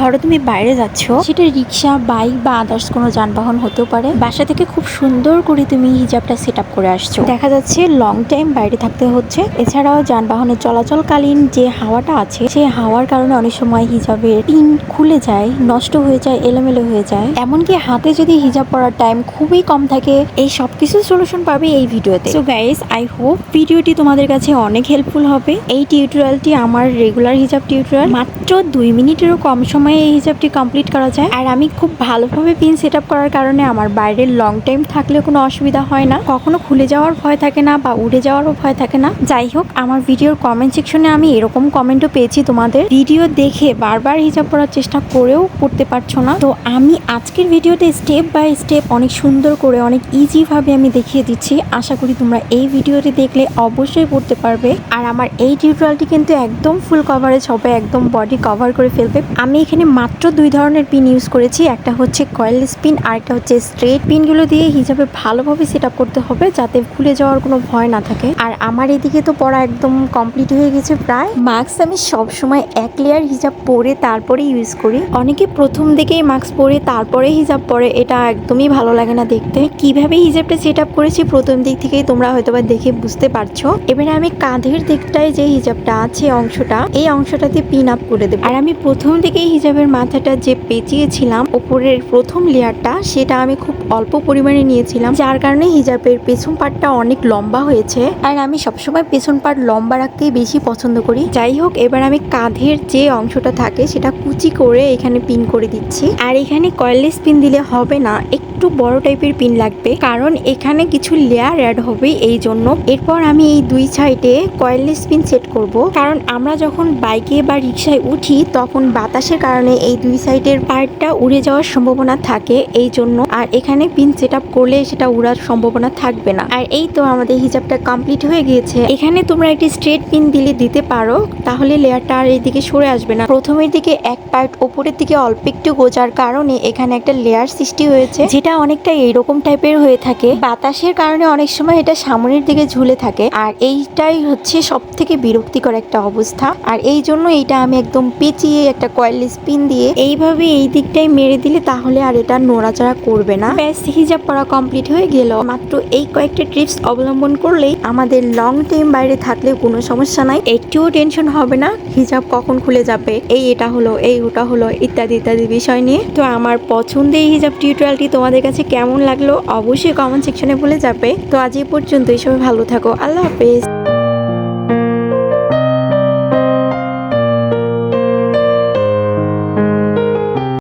ধরো তুমি বাইরে যাচ্ছ, সেটা রিক্সা বাইক বা আদার্স কোনো যানবাহন হতেও পারে। বাসা থেকে খুব সুন্দর করে তুমি হিজাবটা সেট আপ করে আসছো। দেখা যাচ্ছে লং টাইম বাইরে থাকতে হচ্ছে। এছাড়াও যানবাহনের চলাচলকালীন যে হাওয়াটা আছে, সেই হাওয়ার কারণে অনেক সময় হিজাবের পিন খুলে যায়, নষ্ট হয়ে যায়, এলোমেলো হয়ে যায়। এমনকি হাতে যদি হিজাব পরার টাইম খুবই কম থাকে, এই সব কিছু সলিউশন পাবে এই ভিডিওতে। সো গাইস আই হোপ ভিডিওটি তোমাদের কাছে অনেক হেল্পফুল হবে। এই টিউটোরিয়ালটি আমার রেগুলার হিজাব টিউটোরিয়াল মাত্র দুই মিনিটেরও কম সময়ে এই হিসাবটি কমপ্লিট করা যায়। আর আমি খুব ভালোভাবে পিন সেট আপ করার কারণে আমার বাইরের লং টাইম থাকলে কোনো অসুবিধা হয় না। কখনো খুলে যাওয়ার ভয় থাকে না বা উড়ে যাওয়ারও ভয় থাকে না। যাই হোক, আমার ভিডিওর কমেন্ট সেকশনে আমি এরকম কমেন্টও পেয়েছি তোমাদের। ভিডিও দেখে বারবার হিজাব করার চেষ্টা করেও করতে পারছ না। তো আমি আজকের ভিডিওতে স্টেপ বাই স্টেপ অনেক সুন্দর করে, অনেক ইজিভাবে আমি দেখিয়ে দিচ্ছি। আশা করি তোমরা এই ভিডিওটি দেখলে অবশ্যই পড়তে পারবে। আর আমার এই টিউটোরিয়ালটি কিন্তু একদম ফুল কভারেজ হবে, একদম বডি কভার করে ফেলবে। আমি এখানে মাত্র দুই ধরনের পিন ইউজ করেছি। একটা হচ্ছে কয়েল পিন আর একটা হচ্ছে স্ট্রেট পিনগুলো দিয়ে হিসাবে ভালোভাবে সেট করতে হবে যাতে খুলে যাওয়ার কোনো ভয় না থাকে। আর আমার এদিকে তো পড়া একদম কমপ্লিট হয়ে গেছে প্রায়। মাস্ক আমি সব সময় এক লেয়ার হিজাব পরে তারপরে ইউজ করি। অনেকে প্রথম দিকেই মাস্ক পরে তারপরে হিজাব পরে, এটা একদমই ভালো লাগে না দেখতে। কীভাবে হিজাবটা সেট আপ করেছি প্রথম দিক থেকেই তোমরা হয়তো বা দেখে বুঝতে পারছ। এবারে আমি কাঁধের দিকটায় যে হিজাবটা আছে অংশটা, এই অংশটাতে পিন আপ করে দেবো। আর আমি প্রথম দিকেই হিজাবের মাথাটা যে পেঁচিয়েছিলাম, ওপরের প্রথম লেয়ারটা, সেটা আমি খুব অল্প পরিমাণে নিয়েছিলাম, যার কারণে হিজাবের পেছন পাটটা অনেক লম্বা হয়েছে। আর আমি সবসময় পেছন পাট লম্বা রাখতেই বেশি পছন্দ করি। যাই হোক, এবার আমি কাঁধের যে অংশটা থাকে, সেটা কুচি করে এখানে পিন করে দিচ্ছি। আর এখানে কয়েলেস পিন দিলে হবে না, একটু বড় টাইপের পিন লাগবে, কারণ এখানে কিছু লেয়ার অ্যাড হবে এই জন্য এরপর আমি এই দুই সাইডে কয়েললেস পিন সেট করব, কারণ আমরা যখন বাইকে বা রিক্সায় উঠি, তখন বাতাসের কারণে এই দুই সাইডের পার্টটা উড়ে যাওয়ার সম্ভাবনা থাকে এই জন্য আর এখানে পিন সেট আপ করলে সেটা উড়ার সম্ভাবনা থাকবে না। আর এই তো আমাদের হিজাবটা কমপ্লিট হয়ে গিয়েছে। এখানে তোমরা একটি স্ট্রেট পিন দিলে দিতে পারো, তাহলে লেয়ারটা আর এইদিকে সরে আসবে না। প্রথমের দিকে এক পার্ট ওপরের দিকে অল্প একটু গোজার কারণে এখানে একটা লেয়ার সৃষ্টি হয়েছে, যেটা অনেকটা এইরকম টাইপের হয়ে থাকে। বাতাসের কারণে অনেক সময় এটা সামনের দিকে ঝুলে থাকে। আর এইটাই হচ্ছে সব থেকে বিরক্তিকর একটা অবস্থা। আর এই জন্য এইটা আমি একদম পেঁচিয়ে একটা কয়েল স্পিন দিয়ে এইভাবে এই দিকটাই মেরে দিলে তাহলে আর এটা নড়াচড়া করবে না। ব্যাস, হিজাব পরা কমপ্লিট হয়ে গেল। মাত্র এই কয়েকটা ট্রিপস অবলম্বন করলেই আমাদের লং টাইম বাইরে থাকলে কোনো সমস্যা নাই। একটুও টেনশন হবে না। হিজাব কখন খুলে যাবে? এই এটা হলো, এই ওটা হলো, ইত্যাদি ইত্যাদি বিষয় নিয়ে। তো আমার পছন্দের হিজাব টিউটোরিয়ালটি তোমাদের কাছে কেমন লাগল অবশ্যই কমেন্ট সেকশনে বলে যাবে। তো আজ এই পর্যন্তই, সবাই ভালো থাকো। আল্লাহ হাফেজ।